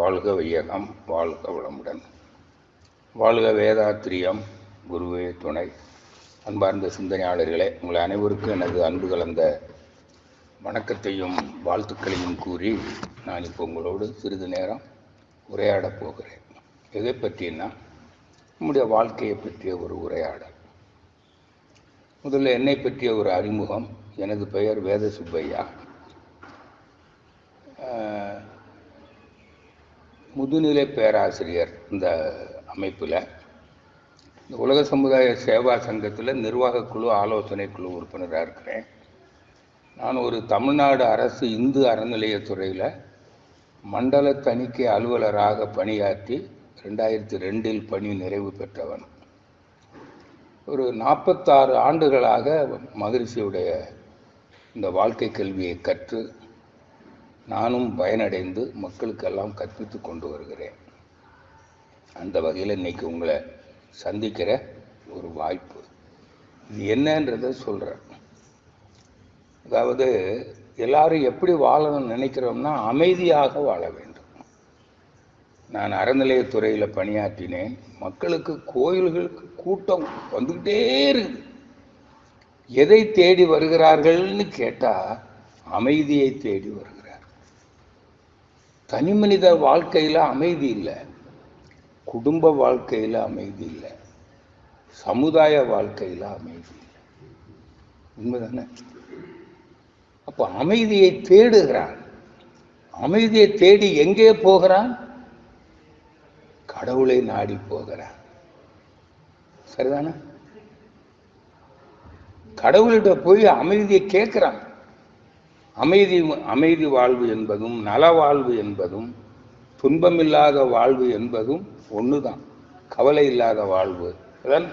வாழ்க வையகம் வாழ்க வளமுடன். வாழ்க வேதாத்திரியம் குருவே துணை. அன்பார்ந்த சிந்தனையாளர்களே உங்கள் அனைவருக்கும் எனது அன்பு கலந்த வணக்கத்தையும் வாழ்த்துக்களையும் கூறி நான் இப்போ உங்களோடு சிறிது நேரம் உரையாடப் போகிறேன். எதை பற்றினா நம்முடைய வாழ்க்கையை பற்றிய ஒரு உரையாடல். முதல்ல என்னை பற்றிய ஒரு அறிமுகம். எனது பெயர் வேத சுப்பையா முதுநிலை பேராசிரியர் இந்த அமைப்பில் இந்த உலக சமுதாய சேவா சங்கத்தில் நிர்வாக குழு ஆலோசனை குழு உறுப்பினராக இருக்கிறேன். நான் ஒரு தமிழ்நாடு அரசு இந்து அறநிலையத்துறையில் மண்டல தணிக்கை அலுவலராக பணியாற்றி ரெண்டாயிரத்தி ரெண்டில் பணி நிறைவு பெற்றவன். ஒரு நாற்பத்தாறு ஆண்டுகளாக மகிழ்ச்சியுடைய இந்த வாழ்க்கை கல்வியை கற்று நானும் பயனடைந்து மக்களுக்கெல்லாம் கற்பித்து கொண்டு வருகிறேன். அந்த வகையில் இன்னைக்கு உங்களை சந்திக்கிற ஒரு வாய்ப்பு. இது என்னன்றத சொல்கிறேன் அதாவது எல்லாரும் எப்படி வாழணும்னு நினைக்கிறோம்னா அமைதியாக வாழ வேண்டும். நான் அறநிலையத்துறையில் பணியாற்றினேன். மக்களுக்கு கோயில்களுக்கு கூட்டம் வந்துக்கிட்டே இருக்குது. எதை தேடி வருகிறார்கள்னு கேட்டால் அமைதியை தேடி வருகிறார் தனி மனித வாழ்க்கையில் அமைதி இல்லை. குடும்ப வாழ்க்கையில் அமைதி இல்லை. சமுதாய வாழ்க்கையில் அமைதி இல்லை. உண்மைதானே? அப்போ அமைதியை தேடுகிறான். அமைதியை தேடி எங்கே போகிறான்? கடவுளை நாடி போகிறான். சரிதானே? கடவுள்கிட்ட போய் அமைதியை கேட்குறான். அமைதி அமைதி வாழ்வு என்பதும் நல வாழ்வு என்பதும் துன்பமில்லாத வாழ்வு என்பதும் ஒண்ணுதான். கவலை இல்லாத வாழ்வு. அதான்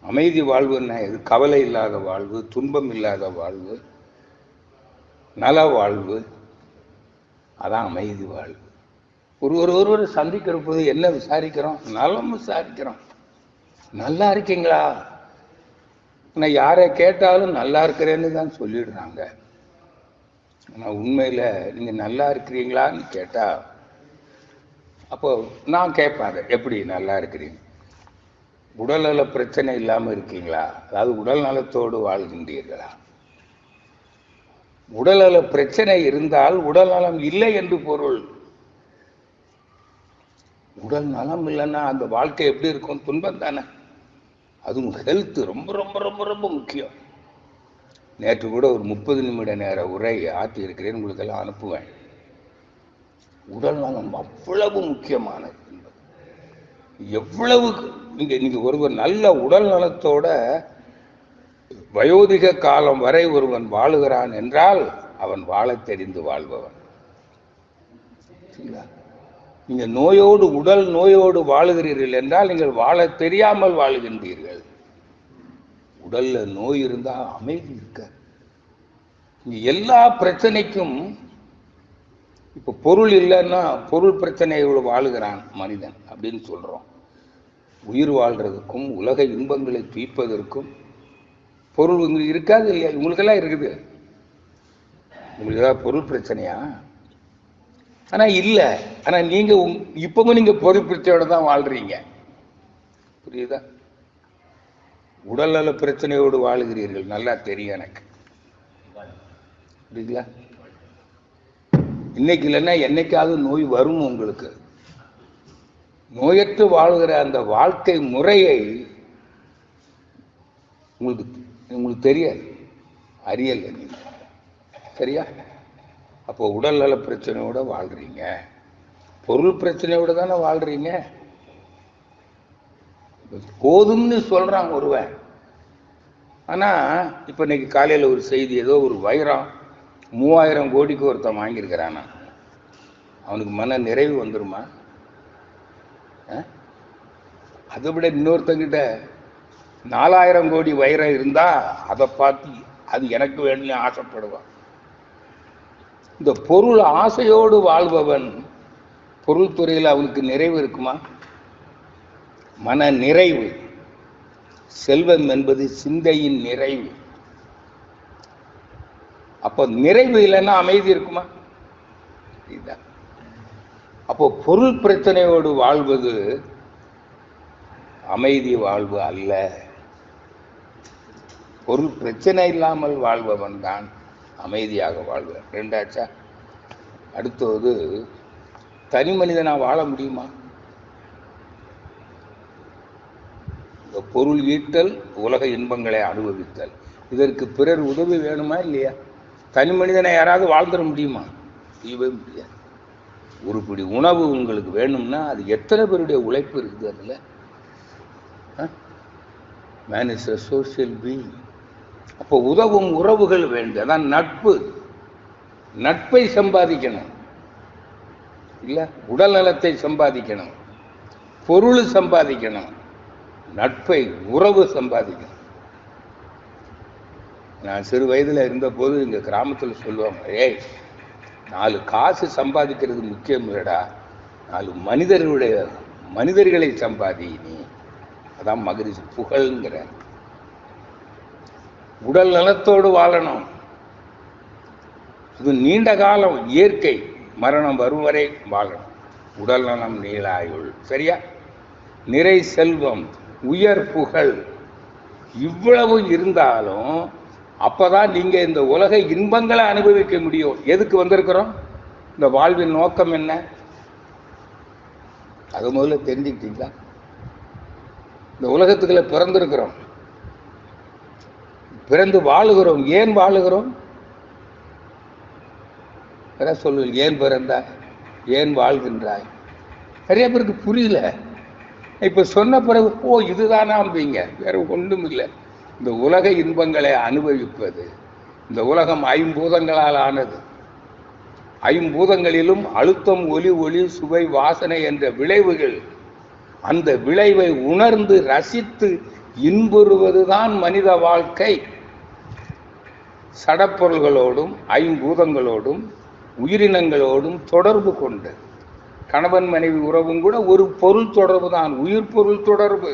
அமைதி வாழ்வுன்னா எது கவலை இல்லாத வாழ்வு துன்பம் இல்லாத வாழ்வு நல வாழ்வு. அதான் அமைதி வாழ்வு. ஒரு ஒரு ஒருவர் சந்திக்கிற போது என்ன விசாரிக்கிறோம்? நலம் விசாரிக்கிறோம். நல்லா இருக்கீங்களா? நான் யாரை கேட்டாலும் நல்லா இருக்கிறேன்னு தான் சொல்லிடுறாங்க. ஆனால் உண்மையில் நீங்கள் நல்லா இருக்கிறீங்களான்னு கேட்டால் அப்போ நான் கேட்பேன் அதை. எப்படி நல்லா இருக்கிறீங்க? உடல்நல பிரச்சனை இல்லாமல் இருக்கீங்களா? அதாவது உடல் நலத்தோடு வாழ்கின்றீர்களா? உடல்நல பிரச்சனை இருந்தால் உடல் நலம் இல்லை என்று பொருள். உடல் நலம் இல்லைன்னா அந்த வாழ்க்கை எப்படி இருக்கும்? துன்பம் தானே. அதுவும் ஹெல்த் ரொம்ப ரொம்ப ரொம்ப ரொம்ப முக்கியம். நேற்று கூட ஒரு முப்பது நிமிட நேர உரை ஆற்றி இருக்கிறேன் உங்களுக்கெல்லாம் அனுப்புவேன். உடல் நலம் அவ்வளவு முக்கியமானது என்பது. எவ்வளவு நீங்க நீங்க ஒருவர் நல்ல உடல் நலத்தோட வயோதிக காலம் வரை ஒருவன் வாழுகிறான் என்றால் அவன் வாழத் தெரிந்து வாழ்பவன். சரிங்களா? நீங்க நோயோடு உடல் நோயோடு வாழுகிறீர்கள் என்றால் நீங்கள் வாழத் தெரியாமல் வாழுகின்றீர்கள். உடல்ல நோய் இருந்தா அமைதி இருக்க. எல்லா பிரச்சனைக்கும் இப்ப பொருள் இல்லைன்னா பொருள் பிரச்சனையோடு வாழுகிறான் மனிதன் அப்படின்னு சொல்றோம். உயிர் வாழ்றதுக்கும் உலக இன்பங்களை தீர்ப்பதற்கும் பொருள் உங்களுக்கு இருக்காது இல்லையா? உங்களுக்கெல்லாம் இருக்குது. உங்களுக்கு ஏதாவது பொருள் பிரச்சனையா? ஆனா இல்ல. ஆனா நீங்க உங்- இப்பவும் நீங்க பொருள் பிரச்சனையோட தான் வாழ்றீங்க. புரியுதா? உடல்நல பிரச்சனையோடு வாழுகிறீர்கள். நல்லா தெரியும் எனக்கு. புரியுதுங்களா? இன்னைக்கு இல்லைன்னா என்னைக்காவது நோய் வரும் உங்களுக்கு. நோயற்று வாழ்கிற அந்த வாழ்க்கை முறையை உங்களுக்கு உங்களுக்கு தெரியாது. அறியல நீங்க. சரியா? அப்போ உடல்நல பிரச்சனையோட வாழ்றீங்க. பொருள் பிரச்சனையோட தானே வாழ்றீங்க. போதும்னு சொல்றான் ஒருவன். ஆனா இப்ப இன்னைக்கு காலையில ஒரு செய்தி ஏதோ ஒரு வைரம் மூவாயிரம் கோடிக்கு ஒருத்தன் வாங்கியிருக்கிறானா? அவனுக்கு மன நிறைவு வந்துருமா? அதை விட இன்னொருத்தங்கிட்ட நாலாயிரம் கோடி வைரம் இருந்தா அதை பார்த்து அது எனக்கு வேணும்னு ஆசைப்படுவான். இந்த பொருள் ஆசையோடு வாழ்பவன் பொருள் துறையில் அவனுக்கு நிறைவு இருக்குமா? மன நிறைவு செல்வம் என்பது சிந்தையின் நிறைவு. அப்போ நிறைவு இல்லைன்னா அமைதி இருக்குமா? இதுதான். அப்போ பொருள் பிரச்சனையோடு வாழ்வது அமைதி வாழ்வு அல்ல. பொருள் பிரச்சனை இல்லாமல் வாழ்பவன் தான் அமைதியாக வாழ்வன். ரெண்டாச்சா? அடுத்தது தனி மனிதனா வாழ முடியுமா? பொருள் ஈட்டல் உலக இன்பங்களை அனுபவித்தல். இதற்கு பிறர் உதவி வேணுமா இல்லையா? தனி மனிதனை யாராவது வாழ்ந்துட முடியுமா? செய்யவே முடியாது. ஒரு பிடி உணவு உங்களுக்கு வேணும்னா அது எத்தனை பேருடைய உழைப்பு இருக்குது அதில்? Man is a social being அப்போ உதவும் உறவுகள் வேண்டும் அதான் நட்பு. நட்பை சம்பாதிக்கணும். இல்லை உடல் நலத்தை சம்பாதிக்கணும். பொருள் சம்பாதிக்கணும். நட்பை உறவு சம்பாதிக்கணும் நான் சிறு வயதில் இருந்தபோது இங்க கிராமத்தில் சொல்லுவாங்க ஏய் நாலு காசு சம்பாதிக்கிறது முக்கியம் இல்லடா. நாலு மனிதர்களுடைய மனிதர்களை சம்பாதி நீ. அதான் மகிழ்ச்சி புகழ்ங்கிற. உடல் நலத்தோடு வாழணும். இது நீண்ட காலம் இயற்கை மரணம் வரும் வரை வாழணும். உடல் நலம் நீளாயுள். சரியா? நிறை செல்வம். உயர் புகழ். இவ்வளவு இருந்தாலும் அப்பதான் நீங்க இந்த உலக இன்பங்களை அனுபவிக்க முடியும். எதுக்கு வந்திருக்கிறோம்? இந்த வாழ்வின் நோக்கம் என்ன? அது முதல்ல தெரிஞ்சுக்கிட்டீங்களா? இந்த உலகத்துக்குள்ள பிறந்திருக்கிறோம். பிறந்து வாழுகிறோம். ஏன் வாழுகிறோம்? சொல்லு ஏன் பிறந்தாய்? ஏன் வாழ்கின்றாய்? நிறைய பேருக்கு புரியல. இப்போ சொன்ன பிறகு ஓ இதுதானாம்பீங்க வேற ஒன்றும் இல்லை இந்த உலக இன்பங்களை அனுபவிப்பது இந்த உலகம் ஐம்பூதங்களால் ஆனது. ஐம்பூதங்களிலும் அழுத்தம் ஒலி ஒளி சுவை வாசனை என்ற விளைவுகள் அந்த விளைவை உணர்ந்து ரசித்து இன்புறுவதுதான் மனித வாழ்க்கை. சடப்பொருள்களோடும் ஐம்பூதங்களோடும் உயிரினங்களோடும் தொடர்பு கொண்டது கணவன் மனைவி உறவும் கூட ஒரு பொருள் தொடர்பு தான் உயிர் பொருள் தொடர்பு.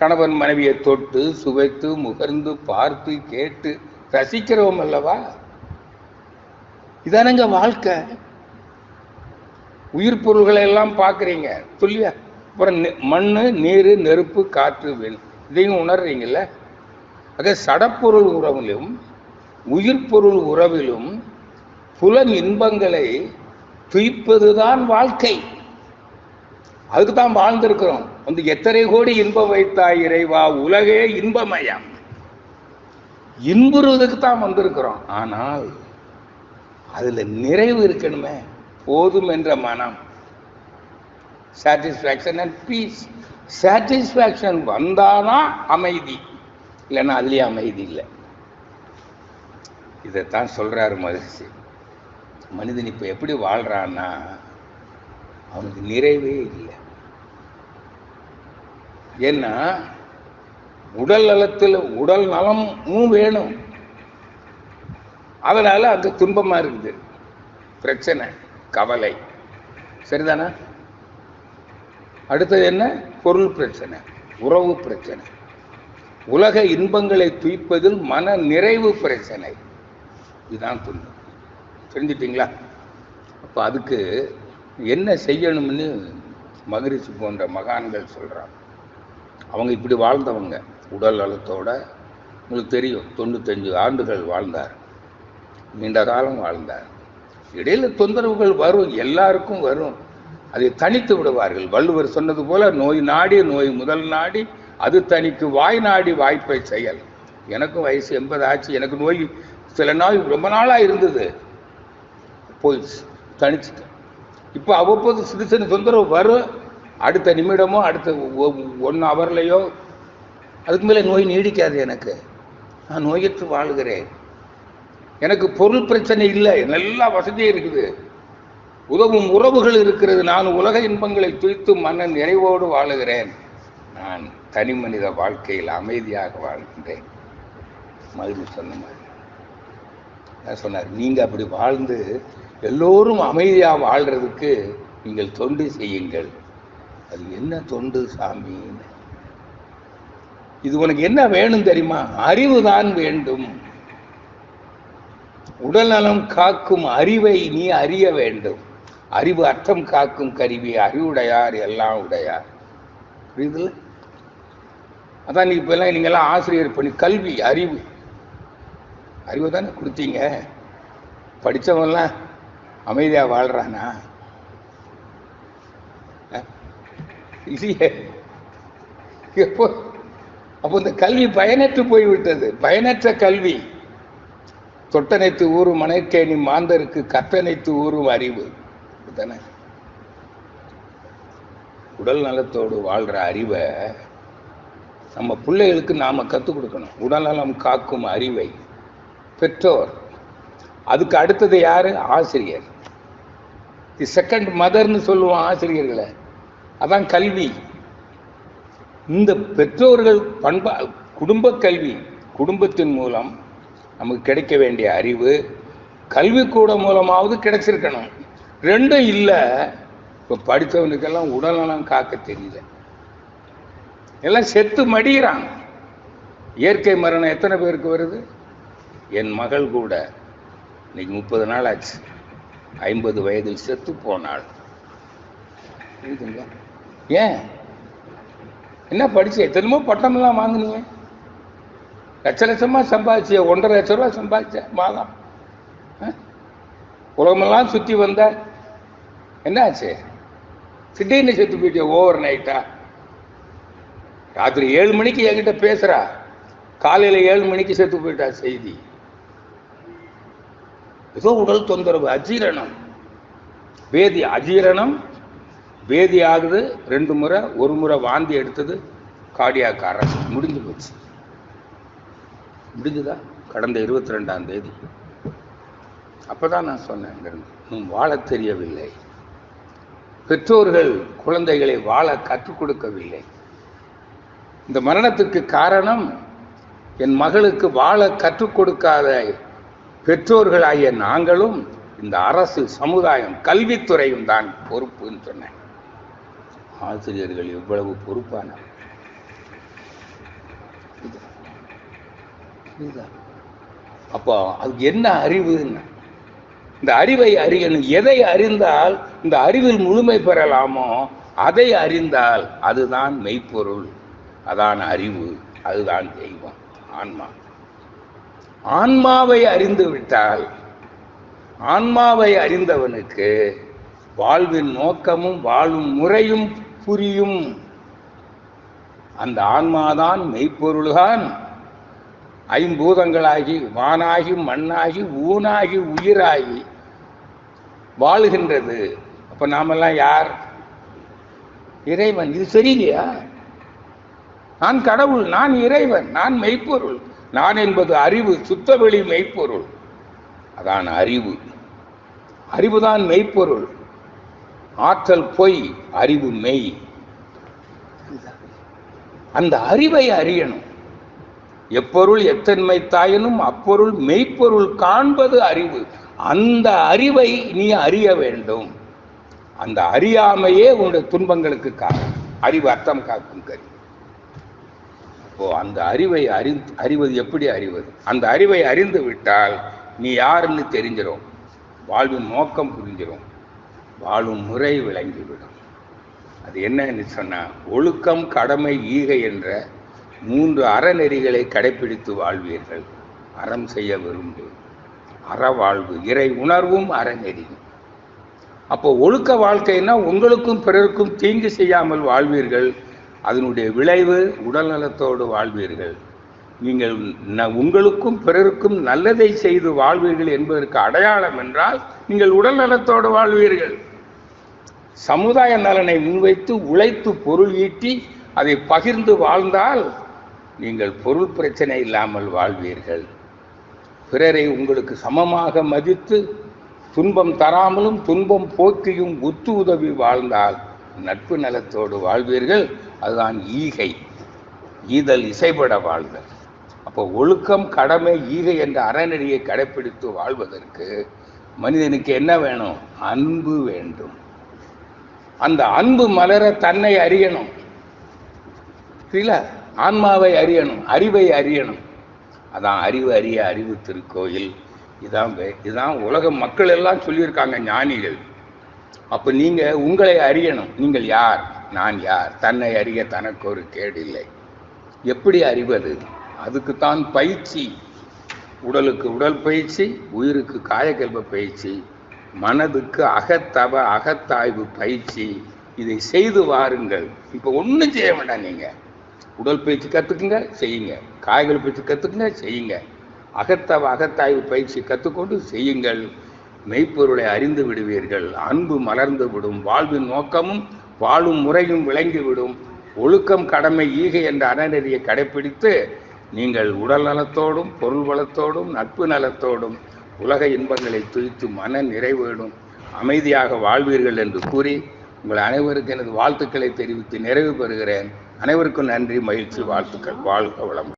கணவன் மனைவியை தொட்டு சுவைத்து முகர்ந்து பார்த்து கேட்டு ரசிக்கிறோம் அல்லவா? இதானங்க வாழ்க்கை. உயிர் பொருள்களை எல்லாம் பார்க்குறீங்க சொல்லியா அப்புறம் மண் மண்ணு நீர் நெருப்பு காற்று வெண் இதையும் உணர்றீங்கல்ல? அதே சடப்பொருள் உறவிலும் உயிர் பொருள் உறவிலும் புலன் இன்பங்களை துய்ப்பதுதான் வாழ்க்கை. அதுக்கு தான் வாழ்ந்திருக்கிறோம். வந்து எத்தனை கோடி இன்பம் வைத்தாய் இறைவா உலகே இன்பமயம். இன்புறுவதற்கு தான் வந்திருக்கிறோம். ஆனால் அதுல நிறைவு இருக்கணுமே. போதும் என்ற மனம். சாட்டிஸ்ஃபேக்ஷன் அண்ட் பீஸ் சாட்டிஸ்ஃபேக்ஷன் வந்தானா அமைதி. இல்லைன்னா அதுலேயே அமைதி இல்லை. இதைத்தான் சொல்றாரு மகிழ்ச்சி மனிதன் இப்ப எப்படி வாழ்றான்னா அவனுக்கு நிறைவே இல்லை. ஏன்னா உடல் நலத்தில் உடல் நலமும் வேணும். அதனால அங்கே துன்பமா இருக்குது. பிரச்சனை கவலை. சரிதானா? அடுத்தது என்ன? பொருள் பிரச்சனை உறவு பிரச்சனை. உலக இன்பங்களை துய்ப்பதில் மன நிறைவு பிரச்சனை. இதுதான் துன்பம். தெரிஞ்சிட்டிங்களா? அப்போ அதுக்கு என்ன செய்யணும்னு மகரிஷி போன்ற மகான்கள் சொல்கிறாங்க அவங்க இப்படி வாழ்ந்தவங்க. உடல் நலத்தோட உங்களுக்கு தெரியும் தொண்ணூத்தஞ்சு ஆண்டுகள் வாழ்ந்தார். நீண்ட காலம் வாழ்ந்தார். இடையில தொந்தரவுகள் வரும் எல்லாருக்கும் வரும். அதை தனித்து விடுவார்கள். வள்ளுவர் சொன்னது போல நோய் நாடி நோய் முதல் நாடி அது தனிக்கு வாய் நாடி வாய்ப்பை செயல். எனக்கும் வயசு எண்பது ஆச்சு. எனக்கு நோய் சில நாள் ரொம்ப நாளாக இருந்தது. போயிடுச்சு தனிச்சுட்டேன் இப்போ அவ்வப்போது சிறு சிறு தொந்தரவு வரும் அடுத்த நிமிடமோ அடுத்த ஒன் ஹவர்லேயோ அதுக்கு மேலே நோய் நீடிக்காது எனக்கு. நான் நோயற்று வாழுகிறேன். எனக்கு பொருள் பிரச்சனை இல்லை. நல்லா வசதியும் இருக்குது. உதவும் உறவுகள் இருக்கிறது. நான் உலக இன்பங்களை துய்த்து மன்னன் நிறைவோடு வாழுகிறேன். நான் தனி மனித வாழ்க்கையில் அமைதியாக வாழ்கின்றேன். மகிழ்ச்சி சொன்ன மாதிரி. சொன்னார். நீங்க அப்படி வாழ்ந்து எல்லோரும் அமைதியா வாழ்றதுக்கு நீங்கள் தொண்டு செய்யுங்கள். அது என்ன தொண்டு சாமி? இது உனக்கு என்ன வேணும் தெரியுமா? அறிவு தான் வேண்டும். உடல்நலம் காக்கும் அறிவை நீ அறிய வேண்டும். அறிவு அர்த்தம் காக்கும் கருவி அறிவுடையார் எல்லாம் உடையார். புரியுதுல்ல? அதான் நீ இப்பெல்லாம் நீங்கெல்லாம் ஆசிரியர் பண்ணி கல்வி அறிவு. அறிவு தானே கொடுத்தீங்க. படித்தவன்லாம் அமைதியாக வாழ்றானா? இல்லையே. எப்போ? அப்போ இந்த கல்வி பயனற்று போய்விட்டது. பயனற்ற கல்வி. தொட்டனைத்து ஊறும் மனைக்கேணி மாந்தருக்கு கத்தனைத்து ஊறும் அறிவு. தானே உடல் நலத்தோடு வாழ்ற அறிவை நம்ம பிள்ளைகளுக்கு நாம கற்றுக் கொடுக்கணும். உடல்நலம் காக்கும் அறிவை. பெற்றோர் அதுக்கு அடுத்தது யாரு? ஆசிரியர். தி செகண்ட் மதர்னு சொல்லுவோம் ஆசிரியர்களை. அதான் கல்வி. இந்த பெற்றோர்கள் பண்பா குடும்ப கல்வி குடும்பத்தின் மூலம் நமக்கு கிடைக்க வேண்டிய அறிவு கல்விக்கூடம் மூலமாவது கிடைச்சிருக்கணும். ரெண்டும் இல்லை. இப்போ படித்தவனுக்கெல்லாம் உடல்நலம் காக்க தெரியல. எல்லாம் செத்து மடிகிறான் இயற்கை மரணம் எத்தனை பேருக்கு வருது? என் மகள் கூட. இன்னைக்கு முப்பது நாள் ஆச்சு ஐம்பது வயதில் செத்து போனாள். புரியுதுங்களா ஏன்? என்ன படிச்சு? எத்தனமோ பட்டமெல்லாம் வாங்கினீங்க. லட்ச லட்சமா சம்பாதிச்சிய? ஒன்றரை லட்ச ரூபா சம்பாதிச்ச மாதம் ஆ? உலகமெல்லாம் சுத்தி வந்த. என்னாச்சு? திடீர்னு செத்து போயிட்டிய? ஓவர் நைட்டா? ராத்திரி ஏழு மணிக்கு என்கிட்ட பேசுறா. காலையில ஏழு மணிக்கு செத்து போயிட்டா செய்தி. ஏதோ உடல் தொந்தரவு அஜீரணம். வேதி அஜீரணம் வேதி ஆகுது ரெண்டு முறை ஒரு முறை வாந்தி எடுத்தது கார்டியாக் அரசு முடிஞ்சு போச்சு. முடிஞ்சுதா? கடந்த இருபத்தி ரெண்டாம் தேதி. அப்பதான் நான் சொன்னேன் நீ வாழ தெரியவில்லை. பெற்றோர்கள் குழந்தைகளை வாழ கற்றுக் கொடுக்கவில்லை. இந்த மரணத்துக்கு காரணம் என் மகளுக்கு வாழ கற்றுக் கொடுக்காத பெற்றோர்களாகிய நாங்களும் இந்த அரசு சமுதாயம் கல்வித்துறையும் தான் பொறுப்புன்னு சொன்னேன் ஆசிரியர்கள் எவ்வளவு பொறுப்பான? அப்போ அதுக்கு என்ன அறிவுன்னு இந்த அறிவை அறியணும். எதை அறிந்தால் இந்த அறிவில் முழுமை பெறலாமோ அதை அறிந்தால் அதுதான் மெய்ப்பொருள். அதான் அறிவு அதுதான் தெய்வம். ஆன்மா. ஆன்மாவை அறிந்து விட்டால் ஆன்மாவை அறிந்தவனுக்கு வாழ்வின் நோக்கமும் வாழும் முறையும் புரியும். அந்த ஆன்மாதான் மெய்ப்பொருள்தான் ஐம்பூதங்களாகி வானாகி மண்ணாகி ஊனாகி உயிராகி வாழுகின்றது. அப்ப நாமெல்லாம் யார்? இறைவன். இது சரியில்லையா? நான் கடவுள் நான் இறைவன் நான் மெய்ப்பொருள். நான் என்பது அறிவு சுத்தவெளி மெய்ப்பொருள். அதான் அறிவு. அறிவுதான் மெய்ப்பொருள். ஆற்றல் பொய் அறிவு மெய். அந்த அறிவை அறியணும். எப்பொருள் எத்தன்மை தாயினும் அப்பொருள் மெய்ப்பொருள் காண்பது அறிவு. அந்த அறிவை நீ அறிய வேண்டும். அந்த அறியாமையே உன்னுடைய துன்பங்களுக்கு காரணம். அறிவு அர்த்தம் காக்கும் கருவி. அப்போ அந்த அறிவை அறி அறிவது எப்படி அறிவது? அந்த அறிவை அறிந்து விட்டால் நீ யாருன்னு தெரிஞ்சிடும் வாழ்வின் நோக்கம் புரிஞ்சிடும் வாழும் முறை விளங்கிவிடும். அது என்னன்னு சொன்னா ஒழுக்கம் கடமை ஈகை என்ற மூன்று அறநெறிகளை கடைபிடித்து வாழ்வீர்கள். அறம் செய்ய விரும்பு. அறவாழ்வு இறை உணர்வும் அறநெறி அப்போ ஒழுக்க வாழ்க்கைன்னா உங்களுக்கும் பிறருக்கும் தீங்கு செய்யாமல் வாழ்வீர்கள். அதனுடைய விளைவு உடல் நலத்தோடு வாழ்வீர்கள். நீங்கள் ந- உங்களுக்கும் பிறருக்கும் நல்லதை செய்து வாழ்வீர்கள் என்பதற்கு அடையாளம் என்றால் நீங்கள் உடல் நலத்தோடு வாழ்வீர்கள். சமுதாய நலனை முன்வைத்து உழைத்து பொருள் ஈட்டி அதை பகிர்ந்து வாழ்ந்தால் நீங்கள் பொருள் பிரச்சனை இல்லாமல் வாழ்வீர்கள். பிறரை உங்களுக்கு சமமாக மதித்து துன்பம் தராமலும் துன்பம் போக்கியும் ஒத்து உதவி வாழ்ந்தால் நட்பு நலத்தோடு வாழ்வீர்கள். அதுதான் ஈகை. ஈதல் இசைபட வாழ்தல் அப்போ ஒழுக்கம் கடமை ஈகை என்ற அறநெறியை கடைப்பிடித்து வாழ்வதற்கு மனிதனுக்கு என்ன வேணும்? அன்பு வேண்டும். அந்த அன்பு மலர தன்னை அறியணும். ஆன்மாவை அறியணும் அறிவை அறியணும். அதான் அறிவு அறிய அறிவு திருக்கோயில். இதான் இதான் உலக மக்கள் எல்லாம் சொல்லியிருக்காங்க ஞானிகள். அப்ப நீங்க உங்களை அறியணும். நீங்கள் யார்? நான் யார்? தன்னை அறிய தனக்கு ஒரு கேடு இல்லை எப்படி அறிவது அதுக்குத்தான் பயிற்சி. உடலுக்கு உடல் பயிற்சி உயிருக்கு காயக்கல்ப பயிற்சி மனதுக்கு அகத்தவ அகத்தாய்வு பயிற்சி. இதை செய்து வாருங்கள். இப்போ ஒன்றும் செய்ய வேண்டாம் நீங்கள் உடல் பயிற்சி கற்றுக்குங்க செய்யுங்க. காய்கறி பயிற்சி கற்றுக்குங்க செய்யுங்க. அகத்தவ அகத்தாய்வு பயிற்சி கற்றுக்கொண்டு செய்யுங்கள். மெய்ப்பொருளை அறிந்து விடுவீர்கள். அன்பு மலர்ந்து விடும். வாழ்வின் நோக்கமும் வாழும் முறையும் விளங்கிவிடும். ஒழுக்கம் கடமை ஈகை என்ற அறநெறியை கடைப்பிடித்து நீங்கள் உடல் நலத்தோடும் பொருள் வளத்தோடும் நட்பு நலத்தோடும் உலக இன்பங்களை துய்த்து மன நிறைவேடும். அமைதியாக வாழ்வீர்கள் என்று கூறி உங்கள் அனைவருக்கு எனது வாழ்த்துக்களை தெரிவித்து நிறைவு பெறுகிறேன். அனைவருக்கும் நன்றி மகிழ்ச்சி வாழ்த்துக்கள். வாழ்க வளம்